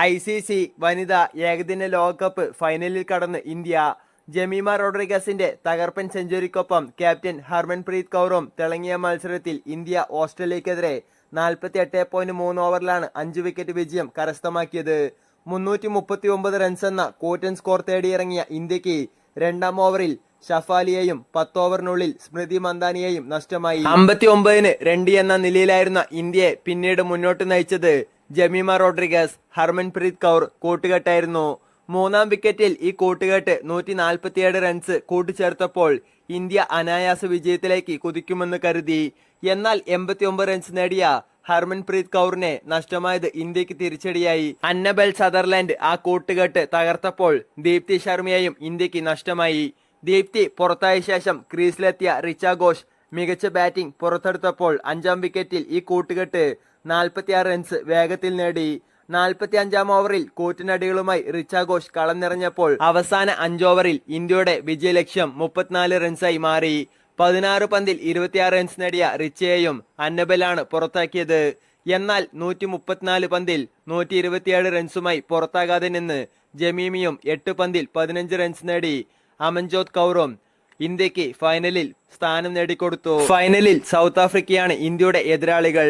I C C വനിതാ ഏകദിന ലോകകപ്പ് ഫൈനലിൽ കടന്ന് ഇന്ത്യ. ജമീമ റോഡ്രിഗസിന്റെ തകർപ്പൻ സെഞ്ചുറിക്കൊപ്പം ക്യാപ്റ്റൻ ഹർമൻപ്രീത് കൗറും തിളങ്ങിയ മത്സരത്തിൽ ഇന്ത്യ ഓസ്ട്രേലിയക്കെതിരെ നാൽപ്പത്തി എട്ട് പോയിന്റ് മൂന്ന് ഓവറിലാണ് അഞ്ച് വിക്കറ്റ് വിജയം കരസ്ഥമാക്കിയത്. മുന്നൂറ്റി മുപ്പത്തി ഒമ്പത് റൺസ് എന്ന കൂറ്റൻ സ്കോർ തേടിയിറങ്ങിയ ഇന്ത്യയ്ക്ക് രണ്ടാം ഓവറിൽ ഷഫാലിയെയും പത്ത് ഓവറിനുള്ളിൽ സ്മൃതി മന്ദാനിയെയും നഷ്ടമായി. അമ്പത്തി ഒമ്പതിന് രണ്ട് എന്ന നിലയിലായിരുന്ന ഇന്ത്യയെ പിന്നീട് മുന്നോട്ട് നയിച്ചത് ജമീമ റോഡ്രിഗസ് ഹർമൻപ്രീത് കൗർ കൂട്ടുകെട്ടായിരുന്നു. മൂന്നാം വിക്കറ്റിൽ ഈ കൂട്ടുകെട്ട് നൂറ്റി നാൽപ്പത്തിയേഴ് റൺസ് കൂട്ടിച്ചേർത്തപ്പോൾ ഇന്ത്യ അനായാസ വിജയത്തിലേക്ക് കുതിക്കുമെന്ന് കരുതി. എന്നാൽ എൺപത്തിയൊമ്പത് റൺസ് നേടിയ ഹർമൻപ്രീത് കൗറിനെ നഷ്ടമായത് ഇന്ത്യയ്ക്ക് തിരിച്ചടിയായി. അന്നബൽ സദർലാൻഡ് ആ കൂട്ടുകെട്ട് തകർത്തപ്പോൾ ദീപ്തി ശർമ്മയെയും ഇന്ത്യയ്ക്ക് നഷ്ടമായി. ദീപ്തി പുറത്തായ ശേഷം ക്രീസിലെത്തിയ റിച്ച ഘോഷ് മികച്ച ബാറ്റിംഗ് പുറത്തെടുത്തപ്പോൾ അഞ്ചാം വിക്കറ്റിൽ ഈ കൂട്ടുകെട്ട് നാൽപ്പത്തിയാറ് റൺസ് വേഗത്തിൽ നേടി. നാൽപ്പത്തി അഞ്ചാം ഓവറിൽ കൂറ്റനടികളുമായി റിച്ച ഘോഷ് കളം നിറഞ്ഞപ്പോൾ അവസാന അഞ്ചോവറിൽ ഇന്ത്യയുടെ വിജയലക്ഷ്യം മുപ്പത്തിനാല് റൺസായി മാറി. പതിനാറ് പന്തിൽ ഇരുപത്തിയാറ് റൺസ് നേടിയ റിച്ചയെയും അന്നബലാണ് പുറത്താക്കിയത്. എന്നാൽ നൂറ്റി മുപ്പത്തിനാല് പന്തിൽ നൂറ്റി ഇരുപത്തിയേഴ് റൺസുമായി പുറത്താകാതെ നിന്ന് ജമീമിയും എട്ട് പന്തിൽ പതിനഞ്ച് റൺസ് നേടി. അമൻജോത് കൗറും ഇന്ത്യയ്ക്ക് ഫൈനലിൽ സ്ഥാനം നേടിക്കൊടുത്തു. ഫൈനലിൽ സൗത്ത് ആഫ്രിക്കയാണ് ഇന്ത്യയുടെ എതിരാളികൾ.